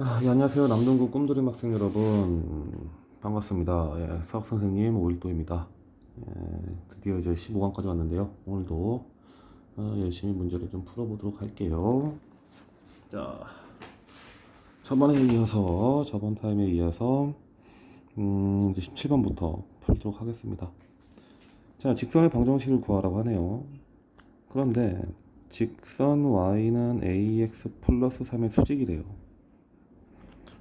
아, 예, 안녕하세요. 남동구 꿈돌이 학생 여러분. 반갑습니다. 예, 수학 선생님 오일도입니다. 예, 드디어 이제 15강까지 왔는데요. 오늘도 어, 열심히 문제를 좀 풀어보도록 할게요. 자, 저번에 이어서, 저번 타임에 이어서, 음, 이제 17번부터 풀도록 하겠습니다. 자, 직선의 방정식을 구하라고 하네요. 그런데, 직선 y는 ax 플러스 3의 수직이래요.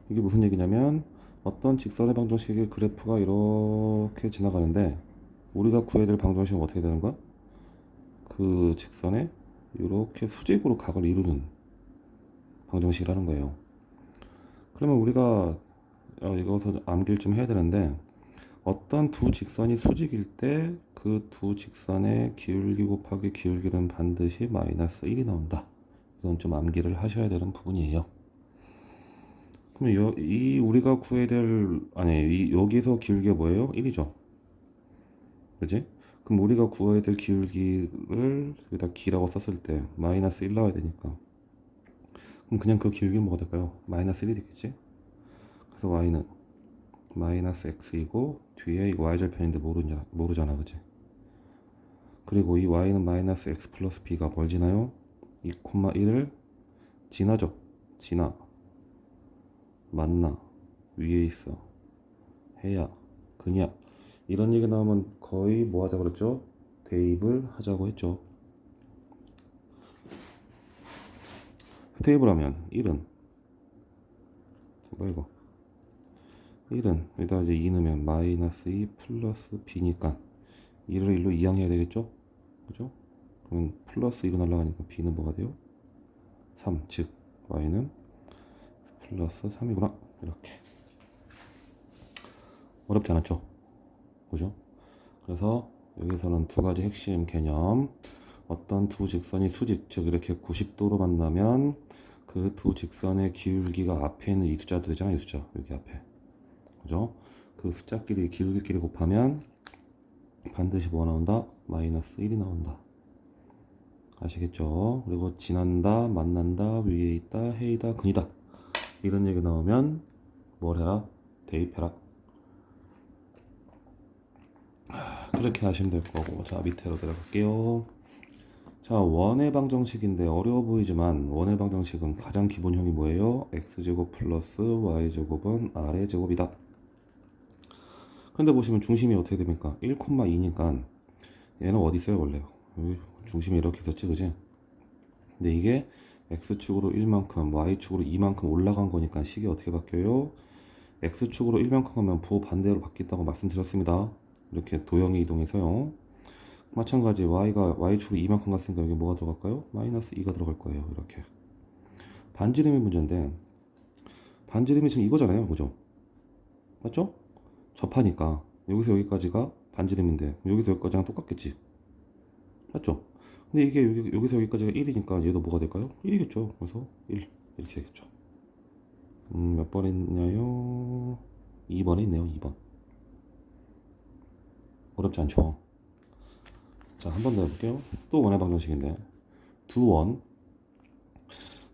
이게 무슨 얘기냐면 어떤 직선의 방정식의 그래프가 이렇게 지나가는데 우리가 구해야 될 방정식은 어떻게 되는 거야? 그 직선에 이렇게 수직으로 각을 이루는 방정식이라는 거예요. 그러면 우리가 어, 이것을 암기를 좀 해야 되는데 어떤 두 직선이 수직일 때 그 두 직선의 기울기 곱하기 기울기는 반드시 마이너스 1이 나온다. 이건 좀 암기를 하셔야 되는 부분이에요. 그럼 여, 이 우리가 구해야 될 아니 이 여기서 기울기가 뭐예요? 1이죠. 그지? 그럼 우리가 구해야 될 기울기를 여기다 기라고 썼을 때 마이너스 1 나와야 되니까 그럼 그냥 그 기울기는 뭐가 될까요? 마이너스 1이 되겠지? 그래서 y는 마이너스 x이고 뒤에 이거 y절편인데 모르냐, 모르잖아 그지? 그리고 이 y는 마이너스 x 플러스 b가 뭘 지나요? 2,1을 지나죠. 지나. 만나 위에 있어 해야 그냥 이런 얘기 나오면 거의 뭐 하자고 그랬죠? 대입을 하자고 했죠 대입을 하면 1은 뭐 이거 1은 여기다 이제 2 넣으면 마이너스 2 플러스 b니까 1을 1로 이항해야 되겠죠? 그죠? 그러면 플러스 2로 날라가니까 b는 뭐가 돼요? 3, 즉 y는 플러스 3이구나. 이렇게. 어렵지 않았죠? 그죠? 그래서 여기서는 두 가지 핵심 개념. 어떤 두 직선이 수직 즉 이렇게 90도로 만나면 그 두 직선의 기울기가 앞에 있는 이 숫자들이잖아 이 숫자. 여기 앞에. 그죠? 그 숫자끼리 기울기끼리 곱하면 반드시 뭐가 나온다? 마이너스 1이 나온다. 아시겠죠? 그리고 지난다 만난다 위에 있다 해이다 근이다 이런 얘기 나오면 뭘 해라? 대입해라. 그렇게 하시면 될 거고. 자, 밑으로 들어갈게요. 자, 원의 방정식인데 어려워 보이지만 원의 방정식은 가장 기본형이 뭐예요? x제곱 플러스 y제곱은 r의 제곱이다. 근데 보시면 중심이 어떻게 됩니까? 1,2니까 얘는 어디 있어요 원래? 여기 중심이 이렇게 있었지 그지? 근데 이게 x축으로 1만큼, y축으로 2만큼 올라간 거니까 식이 어떻게 바뀌어요? x축으로 1만큼 하면 부반대로 바뀐다고 말씀드렸습니다. 이렇게 도형이 이동해서요. 마찬가지 y가 y축으로 2만큼 갔으니까 여기 뭐가 들어갈까요? 마이너스 2가 들어갈 거예요. 이렇게. 반지름의 문제인데 반지름이 지금 이거잖아요. 그죠? 맞죠? 접하니까 여기서 여기까지가 반지름인데 여기서 여기까지랑 똑같겠지. 맞죠? 근데 이게 여기, 여기 서 여기까지가 1이니까 얘도 뭐가 될까요? 1이겠죠. 그래서 1 이렇게 되겠죠. 음, 몇 번 했냐요? 2번에 있네요. 2번. 어렵지 않죠? 자, 한 번 더 해볼게요. 또 원의 방정식인데 두 원.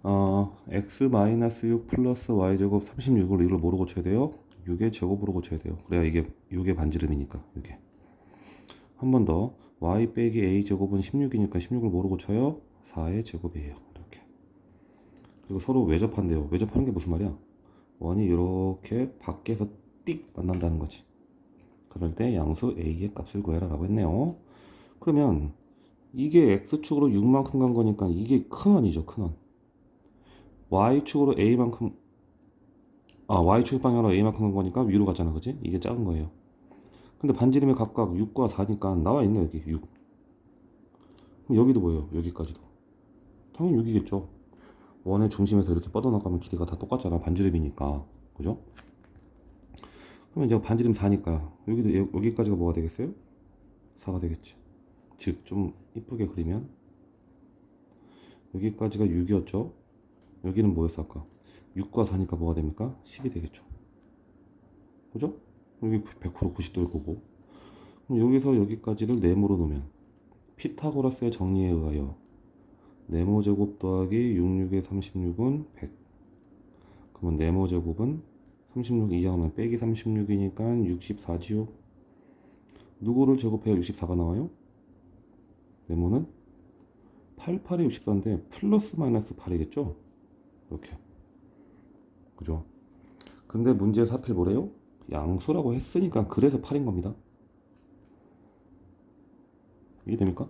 어, x-6 플러스 y제곱 36을 이걸 뭐로 고쳐야 돼요? 6의 제곱으로 고쳐야 돼요. 그래야 이게 6의 반지름이니까 이게. 한 번 더. Y 빼기 a 제곱은 16이니까 16을 뭐로 고쳐요? 4의 제곱이에요. 이렇게. 그리고 서로 외접한대요. 외접하는 게 무슨 말이야? 원이 이렇게 밖에서 띡 만난다는 거지. 그럴 때 양수 a의 값을 구해라 라고 했네요. 그러면 이게 x축으로 6만큼 간 거니까 이게 큰 원이죠. 큰 원. y축으로 a만큼 아 y축 방향으로 a만큼 간 거니까 위로 갔잖아. 그지? 이게 작은 거예요. 근데 반지름이 각각 6과 4니까 나와 있네 여기. 6 그럼 여기도 뭐예요? 여기까지도. 당연히 6이겠죠. 원의 중심에서 이렇게 뻗어나가면 길이가 다 똑같잖아 반지름이니까. 그죠? 그러면 이제 반지름 4니까 여기도 여기까지가 뭐가 되겠어요? 4가 되겠지. 즉 좀 이쁘게 그리면 여기까지가 6이었죠? 여기는 뭐였어 아까? 6과 4니까 뭐가 됩니까? 10이 되겠죠. 그죠 여기 100% 90도일 거고 여기서 여기까지를 네모로 놓으면 피타고라스의 정리에 의하여 네모 제곱 더하기 66의 36은 100 그럼 그러면 네모 제곱은 36 이하면 빼기 36이니까 64지요. 누구를 제곱해야 64가 나와요? 네모는 8, 8이 64인데 플러스 마이너스 8이겠죠? 이렇게. 그죠? 근데 문제에서 하필 뭐래요? 양수라고 했으니까 그래서 8인 겁니다. 이해됩니까?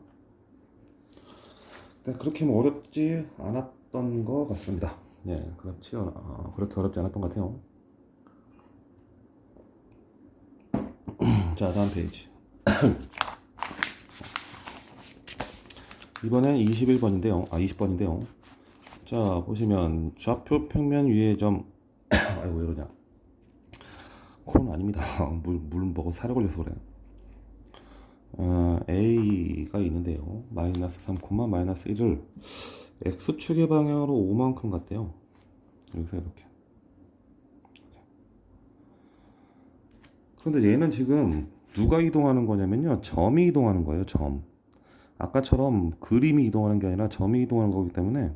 네, 그렇게 뭐 어렵지 않았던 것 같습니다. 네, 그렇지, 않- 아, 그렇게 어렵지 않았던 것 같아요. 자, 다음 페이지. 이번엔 21번인데요. 아, 20번인데요. 자, 보시면 좌표 평면 위의 점, 아이고, 왜 이러냐. 코로나 아닙니다. 물, 물 먹어 살에 걸려서 그래요. 어, A가 있는데요. 마이너스 3, 마이너스 1을 X축의 방향으로 5만큼 갔대요. 여기서 이렇게. 그런데 얘는 지금 누가 이동하는 거냐면요. 점이 이동하는 거예요. 점. 아까처럼 그림이 이동하는 게 아니라 점이 이동하는 거기 때문에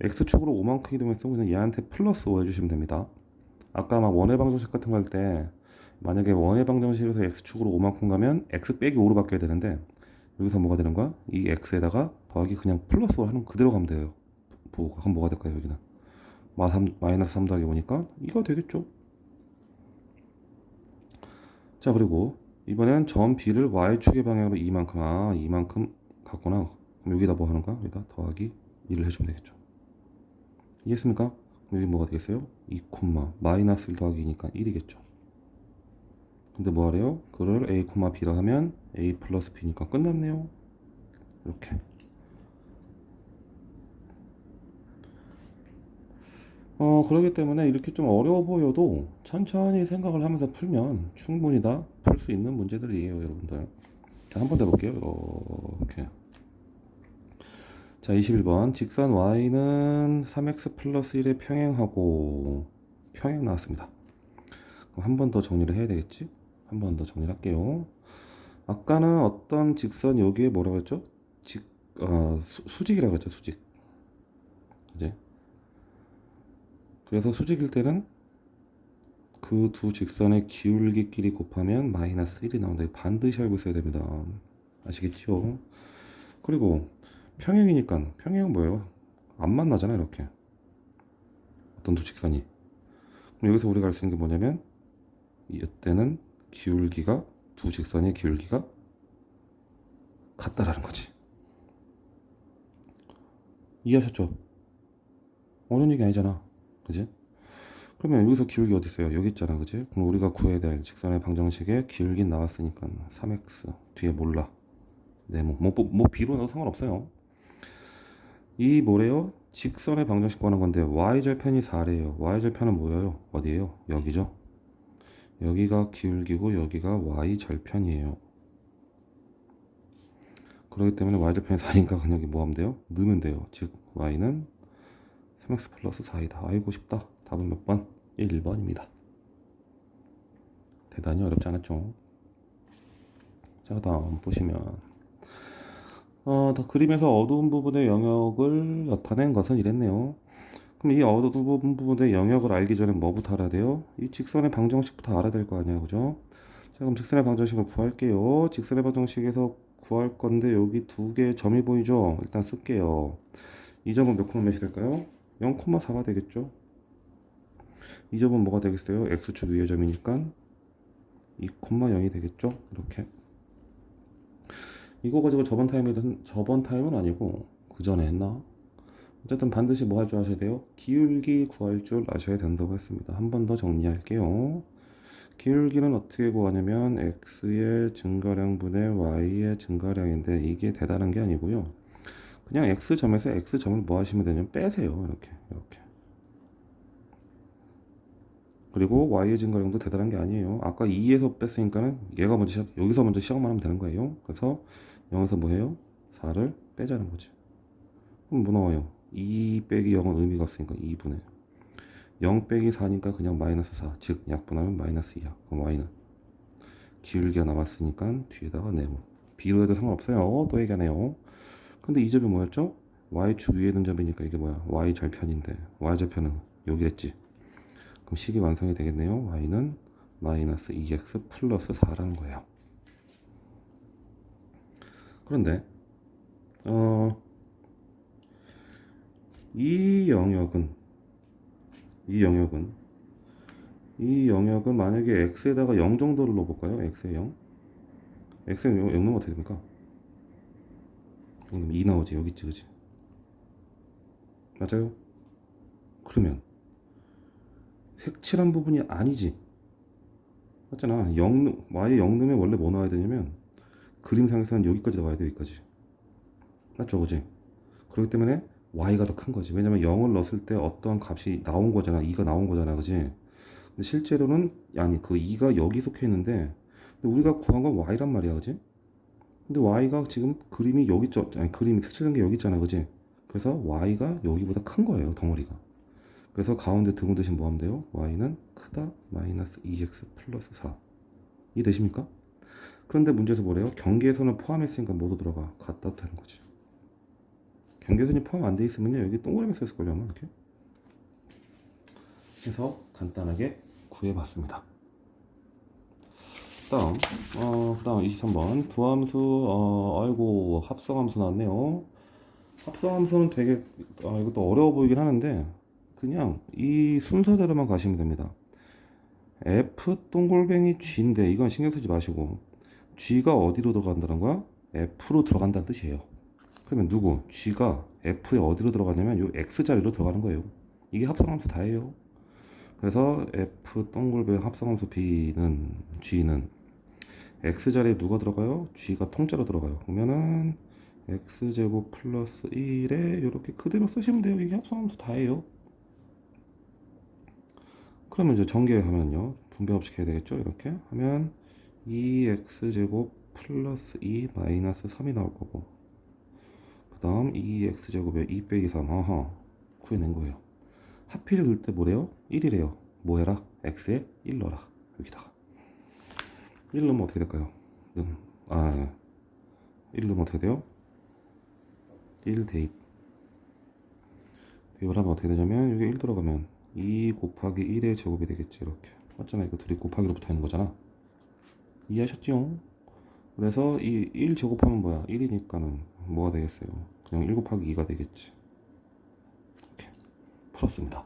X축으로 5만큼 이동했으면 얘한테 플러스 5 해주시면 됩니다. 아까 막 원의 방정식 같은 거 할 때 만약에 원의 방정식에서 X축으로 5만큼 가면 X 빼기 5로 바뀌어야 되는데 여기서 뭐가 되는 거야? 이 X에다가 더하기 그냥 플러스 5 하는 거 그대로 가면 돼요. 뭐, 그럼 뭐가 될까요 여기는? 마 3, 마이너스 3 더하기 5니까 이거 되겠죠? 자 그리고 이번엔 점 B를 Y축의 방향으로 이만큼 아 이만큼 갔구나 그럼 여기다 뭐 하는 거야? 여기다 더하기 1을 해주면 되겠죠 이해했습니까? 여기 뭐가 되겠어요? 2, 마이너스 1 더하기 2니까 1이겠죠 근데 뭐 하래요? 그를 A, B라 하면 A 플러스 B니까 끝났네요 이렇게 어, 그렇기 때문에 이렇게 좀 어려워 보여도 천천히 생각을 하면서 풀면 충분히 다 풀 수 있는 문제들이에요, 여러분들. 자, 한 번 더 볼게요. 이렇게. 자, 21번. 직선 y는 3x 플러스 1에 평행하고 평행 나왔습니다. 한 번 더 정리를 해야 되겠지? 한 번 더 정리를 할게요. 아까는 어떤 직선 여기에 뭐라고 했죠? 직, 어, 수, 수직이라고 했죠, 수직. 이제 그래서 수직일 때는 그 두 직선의 기울기끼리 곱하면 마이너스 1이 나온다. 반드시 알고 있어야 됩니다. 아시겠죠? 그리고 평행이니까 평행은 뭐예요? 안 만나잖아 이렇게 어떤 두 직선이 그럼 여기서 우리가 알 수 있는 게 뭐냐면 이때는 기울기가 두 직선의 기울기가 같다라는 거지 이해하셨죠? 어려운 얘기 아니잖아 그지? 그러면 여기서 기울기 어디 있어요? 여기 있잖아, 그지? 그럼 우리가 구해야 될 직선의 방정식에 기울기 나왔으니까 3x 뒤에 몰라. 네모 뭐, 뭐, 뭐 비로 넣어도 상관없어요. 이 뭐래요? 직선의 방정식 구하는 건데 y 절편이 4래요. y 절편은 뭐예요? 어디예요? 여기죠. 여기가 기울기고 여기가 y 절편이에요. 그렇기 때문에 y 절편이 4니까 그냥 여기 뭐 하면 돼요? 넣으면 돼요. 즉 y는 3x 플러스 4이다. 아이고 쉽다. 답은 몇 번? 1번입니다. 대단히 어렵지 않았죠? 자, 다음 보시면 어, 더 그림에서 어두운 부분의 영역을 나타낸 것은 이랬네요. 그럼 이 어두운 부분의 영역을 알기 전에 뭐부터 알아야 돼요? 이 직선의 방정식부터 알아야 될 거 아니야, 그죠? 자, 그럼 직선의 방정식을 구할게요. 직선의 방정식에서 구할 건데 여기 두 개의 점이 보이죠? 일단 쓸게요. 이 점은 몇 콤마 몇이 될까요? 0,4가 되겠죠? 이 점은 뭐가 되겠어요? x축 위의 점이니까 2,0이 되겠죠? 이렇게 이거 가지고 저번 타임에 저번 타임은 아니고 그 전에 했나? 어쨌든 반드시 뭐 할 줄 아셔야 돼요? 기울기 구할 줄 아셔야 된다고 했습니다. 한 번 더 정리할게요. 기울기는 어떻게 구하냐면 x의 증가량 분의 y의 증가량인데 이게 대단한 게 아니고요. 그냥 x점에서 x점을 뭐 하시면 되냐면 빼세요. 이렇게 이렇게. 그리고 y의 증가량도 대단한 게 아니에요. 아까 2에서 뺐으니까는 얘가 먼저 시작, 여기서 먼저 시작만 하면 되는 거예요. 그래서 0에서 뭐 해요? 4를 빼자는 거지. 그럼 뭐 나와요? 2 빼기 0은 의미가 없으니까 2분의 0 빼기 4니까 그냥 마이너스 4. 즉 약분하면 마이너스 2야. 그럼 y는 기울기가 남았으니까 뒤에다가 네모. b로 해도 상관없어요. 또 얘기하네요. 근데 이 점이 뭐였죠? y축 위에 있는 점이니까 이게 뭐야? y 절편인데 y 절편은 여기랬지. 그럼 식이 완성이 되겠네요. y는 마이너스 2x 플러스 4라는 거예요. 그런데 어, 이 영역은 이 영역은 이 영역은 만약에 x에다가 0 정도를 넣어볼까요? x에 0 x에 0, 0 넣으면 어떻게 됩니까? 0 넣으면 2 나오지 여기 있지 그지? 맞아요? 그러면 색칠한 부분이 아니지 맞잖아 0, 넣- y에 0 넣으면 원래 뭐 나와야 되냐면 그림상에서는 여기까지 나와야 돼 여기까지 맞죠 그지? 그렇기 때문에 y가 더 큰 거지 왜냐면 0을 넣었을 때 어떠한 값이 나온 거잖아 2가 나온 거잖아 그지? 근데 실제로는 아니 그 2가 여기 속해 있는데 근데 우리가 구한 건 y란 말이야 그지? 근데 y가 지금 그림이 여기 있죠 아니 그림이 색칠된 게 여기 있잖아 그지? 그래서 y가 여기보다 큰 거예요 덩어리가 그래서 가운데 등호 대신 뭐 하면 돼요? y는 크다 마이너스 2x 플러스 4 이해되십니까? 그런데 문제에서 뭐래요? 경계선을 포함했으니까 모두 들어가 갖다 되는 거지. 경계선이 포함 안 돼 있으면요 여기 동그라미 써 있을걸요 아마 이렇게. 해서 간단하게 구해봤습니다. 다음 어 그다음 23번. 부함수 어 아이고 합성함수 나왔네요. 합성함수는 되게 아, 이것도 어려워 보이긴 하는데 그냥 이 순서대로만 가시면 됩니다. F 동글뱅이 G인데 이건 신경 쓰지 마시고 G가 어디로 들어간다는 거야? F로 들어간다는 뜻이에요. 그러면 누구? G가 F에 어디로 들어가냐면 요 X 자리로 들어가는 거예요. 이게 합성함수 다예요. 그래서 F 동글뱅이 합성함수 B는 G는 X 자리에 누가 들어가요? G가 통째로 들어가요. 그러면은 X제곱 플러스 1에 이렇게 그대로 쓰시면 돼요. 이게 합성함수 다예요. 그러면 이제 전개하면요. 분배 법칙 해야 되겠죠? 이렇게 하면 2x제곱 플러스 2 마이너스 3이 나올 거고 그 다음 2x제곱에 2 빼기 3 아하 구해낸 거예요. 하필 넣을 때 뭐래요? 1이래요. 뭐 해라? x에 1 넣어라. 여기다가. 1 넣으면 어떻게 될까요? 음, 아, 1 넣으면 어떻게 돼요? 1 대입. 대입을 하면 어떻게 되냐면 여기 1 들어가면 2 곱하기 1의 제곱이 되겠지 이렇게. 맞잖아 이거 둘이 곱하기로 붙어 있는 거잖아 이해하셨죠? 그래서 이 1 제곱하면 뭐야? 1이니까는 뭐가 되겠어요? 그냥 1 곱하기 2가 되겠지. 이렇게 풀었습니다.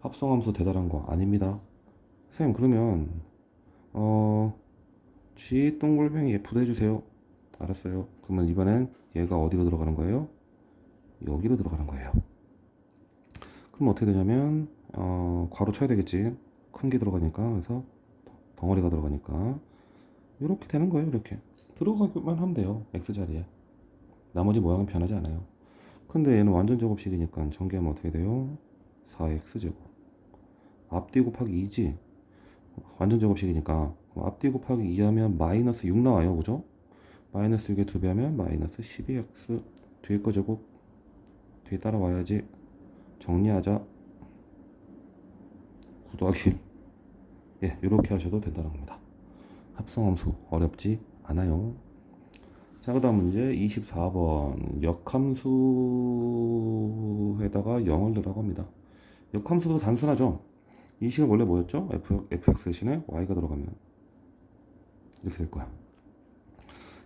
합성함수 대단한 거 아닙니다. 선생님 그러면 어 G 동글뱅이 F도 해주세요. 알았어요. 그러면 이번엔 얘가 어디로 들어가는 거예요? 여기로 들어가는 거예요. 그럼 어떻게 되냐면 어, 괄호 쳐야 되겠지. 큰 게 들어가니까. 그래서 덩어리가 들어가니까 이렇게 되는 거예요 이렇게. 들어가기만 하면 돼요 x 자리에. 나머지 모양은 변하지 않아요. 근데 얘는 완전 제곱식이니까 전개하면 어떻게 돼요? 4x 제곱. 앞뒤 곱하기 2지. 완전 제곱식이니까. 앞뒤 곱하기 2 하면 마이너스 6 나와요 그죠? 마이너스 6에 2배 하면 마이너스 12x 뒤에 거 제곱. 뒤에 따라와야지. 정리하자. 9 더하기. 예 이렇게 하셔도 된다는 겁니다 합성함수 어렵지 않아요. 자 그 다음 문제 24번. 역함수에다가 0을 넣으라고 합니다. 역함수도 단순하죠? 이 식은 원래 뭐였죠? F, fx 대신에 y가 들어가면 이렇게 될 거야.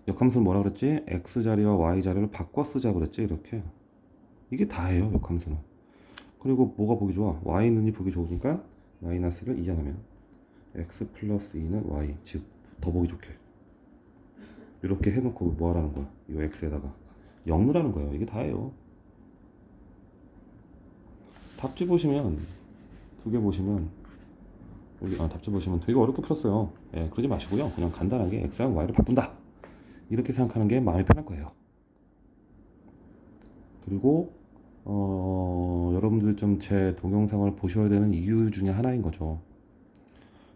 역함수는 뭐라 그랬지? X 자리와 y 자리를 바꿔 쓰자 그랬지? 이렇게. 이게 다예요 역함수는. 그리고 뭐가 보기 좋아? Y는 이 보기 좋으니까 마이너스를 이전하면 x 플러스 2는 y. 즉 더 보기 좋게. 이렇게 해놓고 뭐 하라는 거야? 이 x에다가. 0 넣으라는 거예요. 이게 다예요. 답지 보시면 두 개 보시면 여기 아, 답지 보시면 되게 어렵게 풀었어요. 예, 그러지 마시고요. 그냥 간단하게 x랑 y를 바꾼다. 이렇게 생각하는 게 마음이 편할 거예요. 그리고 어, 여러분들 좀 제 동영상을 보셔야 되는 이유 중에 하나인 거죠.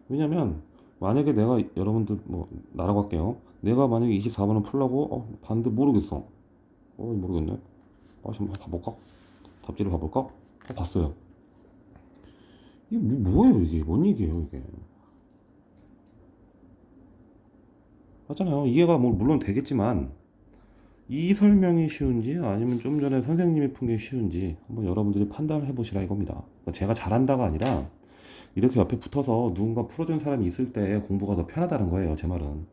왜냐면 만약에 내가 여러분들 뭐 나라고 할게요. 내가 만약에 24번을 풀라고 어, 봤는데 모르겠어. 어 모르겠네. 아 지금 봐볼까? 답지를 봐볼까? 어, 봤어요. 이게 뭐, 뭐예요 이게? 뭔 얘기예요 이게? 맞잖아요. 이해가 뭐 물론 되겠지만 이 설명이 쉬운지 아니면 좀 전에 선생님이 푼 게 쉬운지 한번 여러분들이 판단을 해보시라 이겁니다. 제가 잘한다가 아니라 이렇게 옆에 붙어서 누군가 풀어준 사람이 있을 때 공부가 더 편하다는 거예요. 제 말은.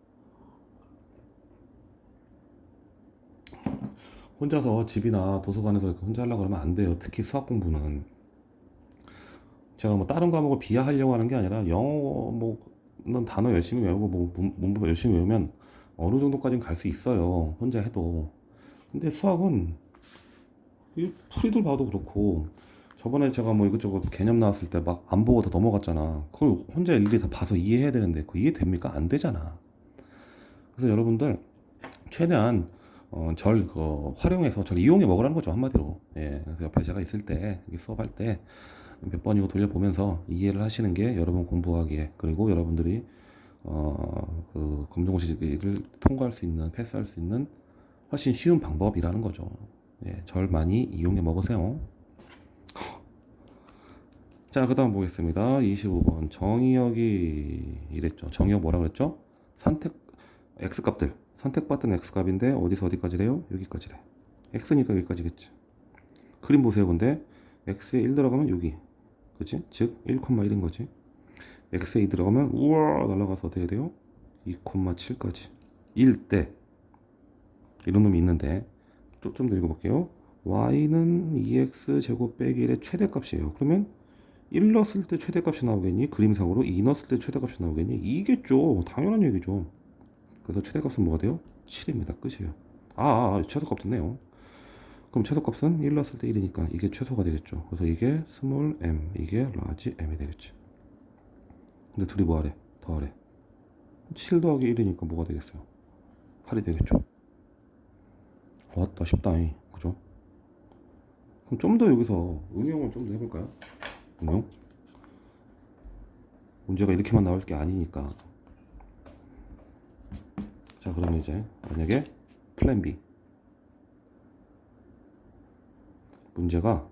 혼자서 집이나 도서관에서 이렇게 혼자 하려고 그러면 안 돼요. 특히 수학 공부는. 제가 뭐 다른 과목을 비하하려고 하는 게 아니라 영어 뭐는 단어 열심히 외우고 뭐 문- 문법 열심히 외우면 어느 정도까지는 갈 수 있어요. 혼자 해도. 근데 수학은 이 풀이들 봐도 그렇고 저번에 제가 뭐 이것저것 개념 나왔을 때 막 안 보고 다 넘어갔잖아. 그걸 혼자 일일이 다 봐서 이해해야 되는데 그 이해 됩니까? 안 되잖아. 그래서 여러분들 최대한 어, 절 그, 활용해서 절 이용해 먹으라는 거죠 한마디로. 예, 그래서 옆에 제가 있을 때 수업할 때 몇 번이고 돌려보면서 이해를 하시는 게 여러분 공부하기에 그리고 여러분들이 어, 그 검정고시를 통과할 수 있는 패스할 수 있는 훨씬 쉬운 방법이라는 거죠. 예, 절 많이 이용해 먹으세요. 자, 그 다음 보겠습니다. 25번. 정의역이 이랬죠. 정의역 뭐라 그랬죠? 선택, X값들. 선택받던 X값인데, 어디서 어디까지래요? 여기까지래. X니까 여기까지겠지. 그림 보세요, 근데. X에 1 들어가면 여기. 그치? 즉, 1,1인 거지. X에 2 들어가면, 우와! 날아가서 어떻게 돼요? 2,7까지. 1대. 이런 놈이 있는데, 좀 더 읽어볼게요. Y는 2X 제곱 빼기 1의 최대값이에요. 그러면 1 넣었을 때 최대값이 나오겠니? 그림상으로 2 넣었을 때 최대값이 나오겠니? 이겠죠. 당연한 얘기죠. 그래서 최대값은 뭐가 돼요? 7입니다. 끝이에요. 아, 아, 아, 최소값 됐네요. 그럼 최소값은 1 넣었을 때 1이니까 이게 최소가 되겠죠. 그래서 이게 스몰 m, 이게 라지 m이 되겠지. 근데 둘이 뭐하래? 더하래. 7 더하기 1이니까 뭐가 되겠어요? 8이 되겠죠. 왔다 쉽다. 이. 그죠? 그럼 좀 더 여기서 응용을 좀 더 해볼까요? 응용? 문제가 이렇게만 나올 게 아니니까. 자, 그러면 이제 만약에 플랜 B 문제가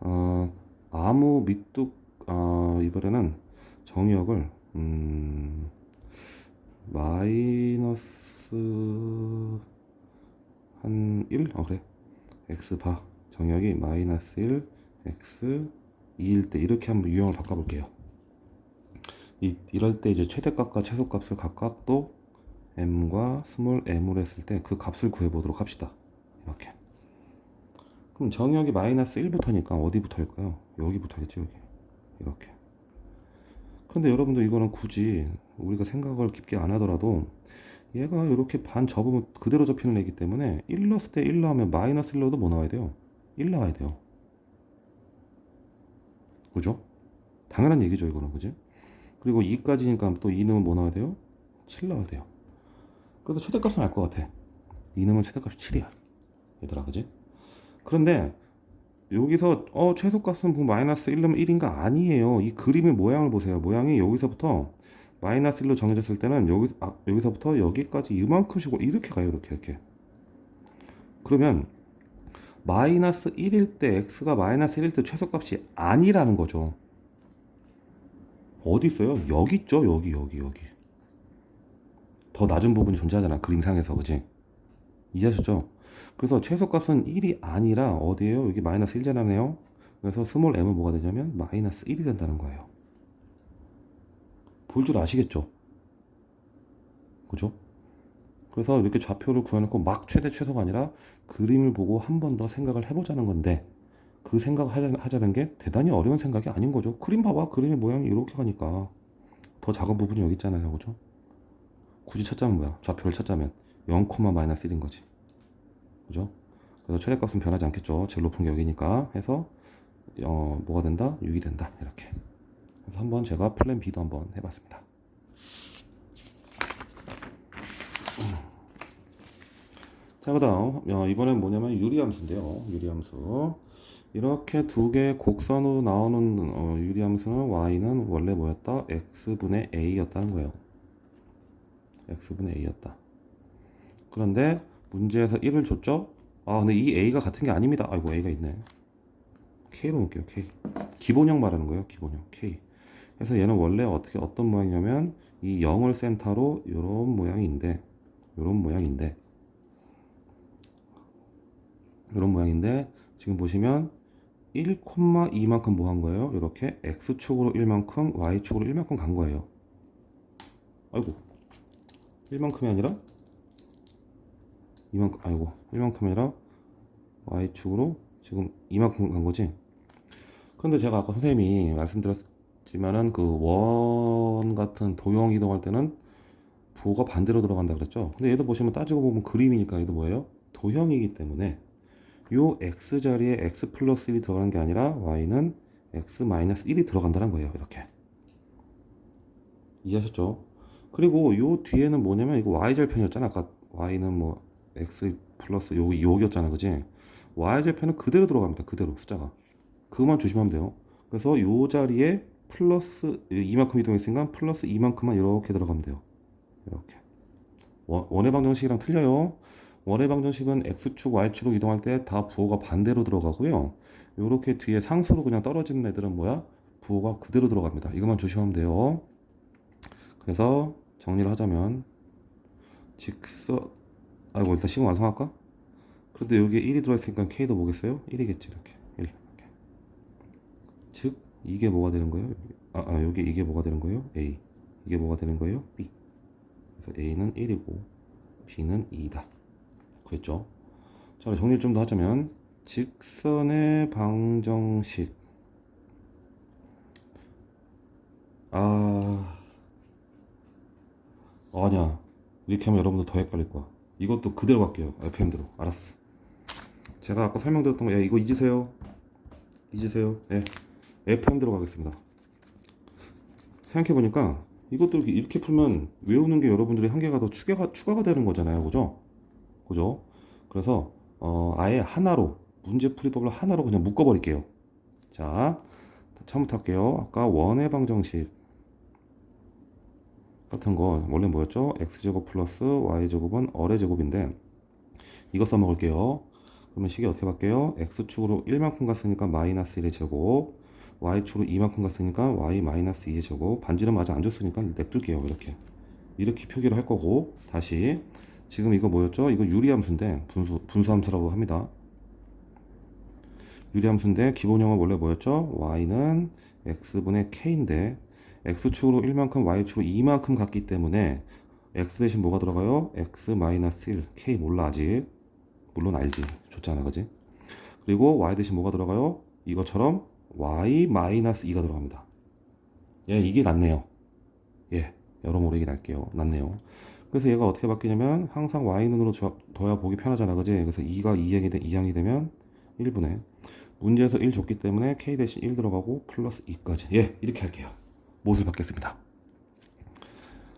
어, 아무 밑둑 어, 이번에는 정의역을 음, 마이너스 한 1? 어 그래 x 바 정역이 마이너스 1 x 2일 때 이렇게 한번 유형을 바꿔볼게요 이, 이럴 때 이제 최대값과 최소값을 각각 또 m과 스몰 m으로 했을 때 그 값을 구해보도록 합시다 이렇게 그럼 정역이 마이너스 1부터니까 어디부터일까요? 여기부터겠지 여기 이렇게 그런데 여러분들 이거는 굳이 우리가 생각을 깊게 안 하더라도 얘가 이렇게 반 접으면 그대로 접히는 애기 때문에 1 넣었을 때 1 나오면 마이너스 1 넣어도 뭐 나와야 돼요? 1 나와야 돼요. 그죠? 당연한 얘기죠 이거는 그지? 그리고 2까지니까 또2 넣으면 뭐 나와야 돼요? 7 나와야 돼요. 그래서 최대값은 알 것 같아. 2 넣으면 최대값이 7이야. 얘들아 그지? 그런데 여기서 어 최소값은 뭐 마이너스 1 넣으면 1인가 아니에요. 이 그림의 모양을 보세요. 모양이 여기서부터 마이너스 1로 정해졌을 때는 여기 아, 여기서부터 여기까지 이만큼씩 이렇게 가요. 이렇게 이렇게. 그러면 마이너스 1일 때 x가 마이너스 1일 때 최소값이 아니라는 거죠. 어디 있어요? 여기 있죠. 여기 여기 여기. 더 낮은 부분이 존재하잖아. 그림상에서 그지? 이해하셨죠? 그래서 최소값은 1이 아니라 어디에요? 여기 마이너스 1잖아요. 그래서 스몰 m은 뭐가 되냐면 마이너스 1이 된다는 거예요. 볼 줄 아시겠죠? 그죠? 그래서 이렇게 좌표를 구해놓고 막 최대 최소가 아니라 그림을 보고 한 번 더 생각을 해보자는 건데 그 생각을 하자, 하자는 게 대단히 어려운 생각이 아닌 거죠. 그림 봐봐. 그림의 모양이 이렇게 가니까 더 작은 부분이 여기 있잖아요. 그죠? 굳이 찾자면 뭐야? 좌표를 찾자면 0, 마이너스 1인 거지. 그죠? 그래서 최대값은 변하지 않겠죠. 제일 높은 게 여기니까 해서 어, 뭐가 된다? 6이 된다. 이렇게. 그래서 한번 제가 플랜 B도 한번 해봤습니다. 자, 그 다음, 어, 이번엔 뭐냐면 유리함수인데요. 유리함수. 이렇게 두 개의 곡선으로 나오는 어, 유리함수는 y는 원래 뭐였다? x분의 a였다는 거예요. x분의 a였다. 그런데 문제에서 1을 줬죠? 아, 근데 이 a가 같은 게 아닙니다. 아이고, a가 있네. k로 놓을게요, k. 기본형 말하는 거예요, 기본형, k. 그래서 얘는 원래 어떻게 어떤 모양이냐면 이 0을 센터로 이런 모양인데 이런 모양인데 이런 모양인데 지금 보시면 1,2만큼 뭐 한 거예요? 이렇게 x축으로 1만큼 y축으로 1만큼 간 거예요. 아이고 1만큼이 아니라 2만큼 아이고 1만큼이 아니라 y축으로 지금 2만큼 간 거지. 그런데 제가 아까 선생님이 말씀드렸지만은 그 원 같은 도형 이동할 때는 부호가 반대로 들어간다 그랬죠. 근데 얘도 보시면 따지고 보면 그림이니까 얘도 뭐예요? 도형이기 때문에 요 x 자리에 x 플러스 1이 들어가는 게 아니라 y는 x 마이너스 1이 들어간다는 거예요. 이렇게 이해하셨죠? 그리고 요 뒤에는 뭐냐면 이거 y 절편이었잖아. 아까 y는 뭐 x 플러스 요 요기였잖아, 그지? y 절편은 그대로 들어갑니다. 그대로 숫자가 그것만 조심하면 돼요. 그래서 요 자리에 플러스 이만큼 이동했으니까 플러스 이만큼만 이렇게 들어가면 돼요. 이렇게 원- 원의 방정식이랑 틀려요. 원의 방정식은 x축, y축으로 이동할 때 다 부호가 반대로 들어가고요. 요렇게 뒤에 상수로 그냥 떨어지는 애들은 뭐야? 부호가 그대로 들어갑니다. 이것만 조심하면 돼요. 그래서 정리를 하자면 직선 아이고 일단 시공 완성할까? 그런데 여기에 1이 들어있으니까 k도 뭐겠어요? 1이겠지 이렇게 1 이렇게. 즉 이게 뭐가 되는 거예요? 아, 아 여기 이게 뭐가 되는 거예요? a 이게 뭐가 되는 거예요? b a는 1이고 b는 2다. 그랬죠? 자 정리를 좀 더 하자면 직선의 방정식. 아 아니야. 이렇게 하면 여러분들 더 헷갈릴 거야. 이것도 그대로 갈게요. FM대로. 알았어. 제가 아까 설명드렸던 거 야, 이거 잊으세요. 잊으세요. 예 FM대로 가겠습니다. 생각해보니까 이것도 이렇게, 풀면 외우는 게 여러분들이 한계가 더 추가가, 추가가 되는 거잖아요. 그죠? 그죠? 그래서 어, 아예 하나로 문제 풀이법을 하나로 그냥 묶어버릴게요. 자 처음부터 할게요. 아까 원의 방정식 같은 거 원래 뭐였죠? x제곱 플러스 y제곱은 어의 제곱인데 이거 써먹을게요. 그러면 식이 어떻게 바뀌어요? x축으로 1만큼 갔으니까 마이너스 1의 제곱 y축으로 2만큼 갔으니까 y 마이너스 2의 제곱 반지름 아직 안 줬으니까 냅둘게요 이렇게 이렇게 표기를 할 거고 다시 지금 이거 뭐였죠? 이거 유리함수인데 분수, 분수함수라고 합니다 유리함수인데 기본형은 원래 뭐였죠? y는 x분의 k인데 x축으로 1만큼 y축으로 2만큼 갔기 때문에 x 대신 뭐가 들어가요? x 마이너스 1 k 몰라 아직 물론 알지 좋잖아 그지 그리고 y 대신 뭐가 들어가요? 이것처럼 y 마이너스 2가 들어갑니다 예 이게 낫네요 예 여러모로 이게 낫게요 낫네요 그래서 얘가 어떻게 바뀌냐면 항상 y는으로 둬야 보기 편하잖아 그지 그래서 2가 2항이, 되, 2항이 되면 1분의 문제에서 1 줬기 때문에 k 대신 1 들어가고 플러스 2까지 예 이렇게 할게요 못을 받겠습니다.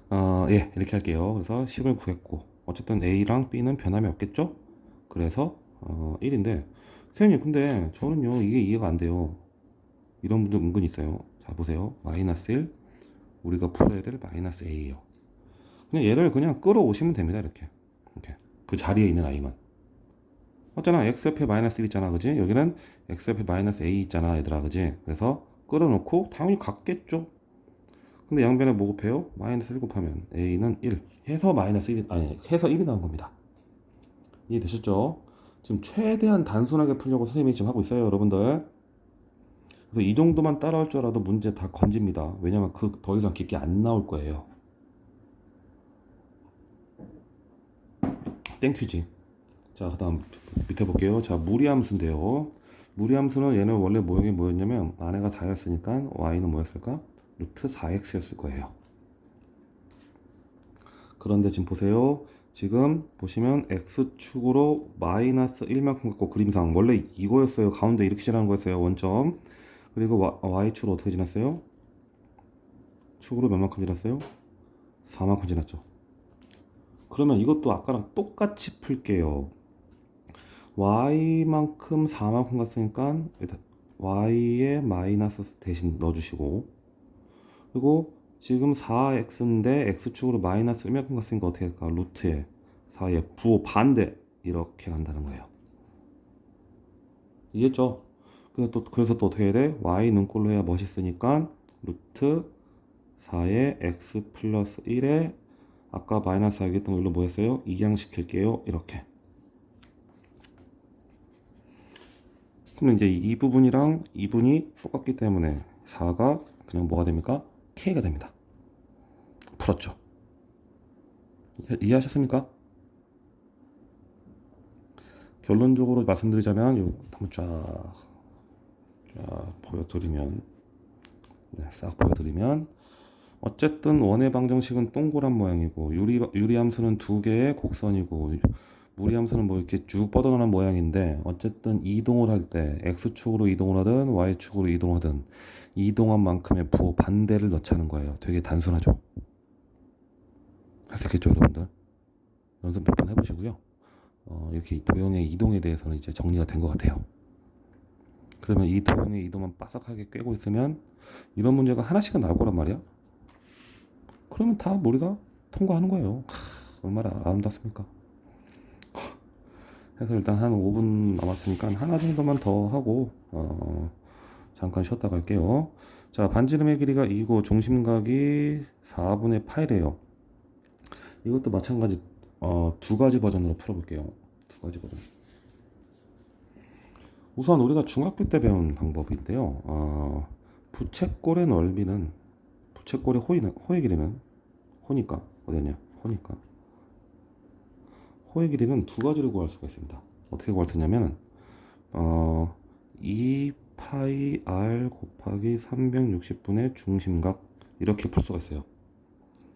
어, 예, 이렇게 할게요. 그래서 식을 구했고, 어쨌든 A랑 B는 변함이 없겠죠? 그래서, 어, 1인데, 선생님, 근데 저는요, 이게 이해가 안 돼요. 이런 분들 은근 있어요. 자, 보세요. 마이너스 1, 우리가 풀어야 될 마이너스 A예요. 그냥 얘를 그냥 끌어오시면 됩니다. 이렇게. 이렇게. 그 자리에 있는 아이만. 맞잖아. X 옆에 마이너스 1 있잖아. 그지? 여기는 X 옆에 마이너스 A 있잖아. 얘들아. 그지? 그래서 끌어놓고, 당연히 같겠죠? 근데 양변에 뭐 곱해요? 마이너스 1 곱하면 a는 1 해서 마이너스 1이 아니 해서 1이 나온 겁니다 이해되셨죠? 지금 최대한 단순하게 풀려고 선생님이 지금 하고 있어요 여러분들 그래서 이 정도만 따라할 줄 알아도 문제 다 건집니다 왜냐면 그 더 이상 깊게 안 나올 거예요 땡큐지 자 그 다음 밑에 볼게요 자 무리함수인데요 무리함수는 얘는 원래 모형이 뭐였냐면 안에가 4였으니까 y는 뭐였을까? 루트 4x였을 거예요. 그런데 지금 보세요. 지금 보시면 x축으로 마이너스 1만큼 갖고 그림상 원래 이거였어요. 가운데 이렇게 지나는 거였어요. 원점. 그리고 y축으로 어떻게 지났어요? 축으로 몇만큼 지났어요? 4만큼 지났죠. 그러면 이것도 아까랑 똑같이 풀게요. y만큼 4만큼 갔으니까 y에 마이너스 대신 넣어주시고 그리고 지금 4x인데 x축으로 마이너스 1만큼 갔으니까 어떻게 할까? 루트에 4의 부호 반대 이렇게 간다는 거예요. 이해했죠? 그래서 또, 그래서 또 어떻게 돼? y 눈꼴로 해야 멋있으니까 루트 4의 x 플러스 1에 아까 마이너스 하겠던 걸로 뭐 했어요? 이항시킬게요. 이렇게. 그럼 이제 이 부분이랑 이 부분이 똑같기 때문에 4가 그냥 뭐가 됩니까? K가 됩니다. 풀었죠? 이해- 이해하셨습니까? 결론적으로 말씀드리자면 요 한번 쫙, 쫙 보여드리면 네, 싹 보여드리면 어쨌든 원의 방정식은 동그란 모양이고 유리 유리함수는 두 개의 곡선이고 무리함수는 뭐 이렇게 쭉 뻗어나가는 모양인데 어쨌든 이동을 할 때 x축으로 이동을 하든 y축으로 이동하든 이동한 만큼의 부호 반대를 넣자는 거예요. 되게 단순하죠. 할 수 있겠죠, 여러분들? 연습 몇 번 해보시고요. 어, 이렇게 도형의 이동에 대해서는 이제 정리가 된 것 같아요. 그러면 이 도형의 이동만 빠삭하게 꿰고 있으면 이런 문제가 하나씩은 나올 거란 말이야. 그러면 다 우리가 통과하는 거예요. 하, 얼마나 아름답습니까? 그래서 일단 한 5분 남았으니까 하나 정도만 더 하고 어, 잠깐 쉬었다 갈게요. 자, 반지름의 길이가 2고 중심각이 4분의 8이에요. 이것도 마찬가지 어, 두 가지 버전으로 풀어볼게요. 두 가지 버전. 우선 우리가 중학교 때 배운 방법인데요. 어, 부채꼴의 넓이는 부채꼴의 호이는 호의 길이는 호니까 어디냐 호니까 호의 길이는 두 가지로 구할 수가 있습니다. 어떻게 구할 수 있냐면 어, 2 파이 r 곱하기 360분의 중심각 이렇게 풀 수가 있어요.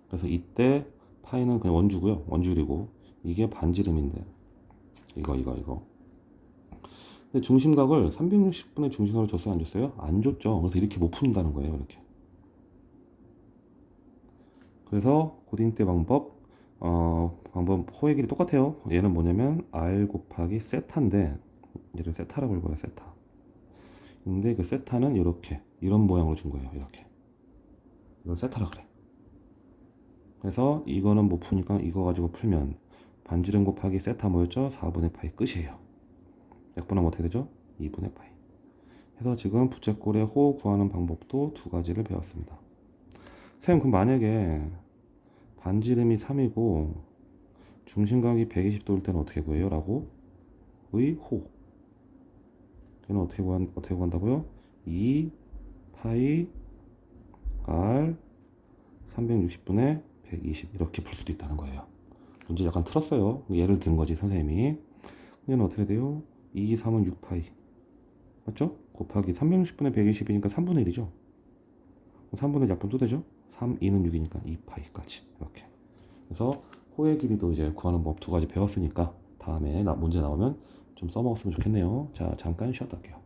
그래서 이때 파이는 그냥 원주고요. 원줄이고 이게 반지름인데 이거 이거 이거. 근데 중심각을 360분의 중심각으로 줬어요, 안 줬어요? 안 줬죠. 그래서 이렇게 못 푼다는 거예요, 이렇게. 그래서 고딩 때 방법 어, 방법 호의 길이 똑같아요. 얘는 뭐냐면 r 곱하기 세타인데 얘를 세타라고 읽어요, 세타. 근데 그 세타는 이렇게 이런 모양으로 준 거예요, 이렇게. 이걸 세타라 그래. 그래서 이거는 못 푸니까 이거 가지고 풀면 반지름 곱하기 세타 뭐였죠? 4분의 파이 끝이에요. 약분하면 어떻게 되죠? 2분의 파이. 해서 지금 부채꼴의 호 구하는 방법도 두 가지를 배웠습니다. 선생님 그럼 만약에 반지름이 3이고 중심각이 120도일 때는 어떻게 구해요? 라고 의 호. 얘는 어떻게 구한 어떻게 구한다고요? 2 파이 r 360분의 120 이렇게 풀 수도 있다는 거예요. 문제 약간 틀었어요. 예를 든 거지 선생님이. 얘는 어떻게 돼요? 2, 3은 6파이. 맞죠? 곱하기 360분의 120이니까 3분의 1이죠. 3분의 약분 또 되죠? 3, 2는 6이니까 2파이까지. 이렇게. 그래서 호의 길이도 이제 구하는 법 두 가지 배웠으니까 다음에 나- 문제 나오면 좀 써먹었으면 좋겠네요. 자, 잠깐 쉬었다 할게요.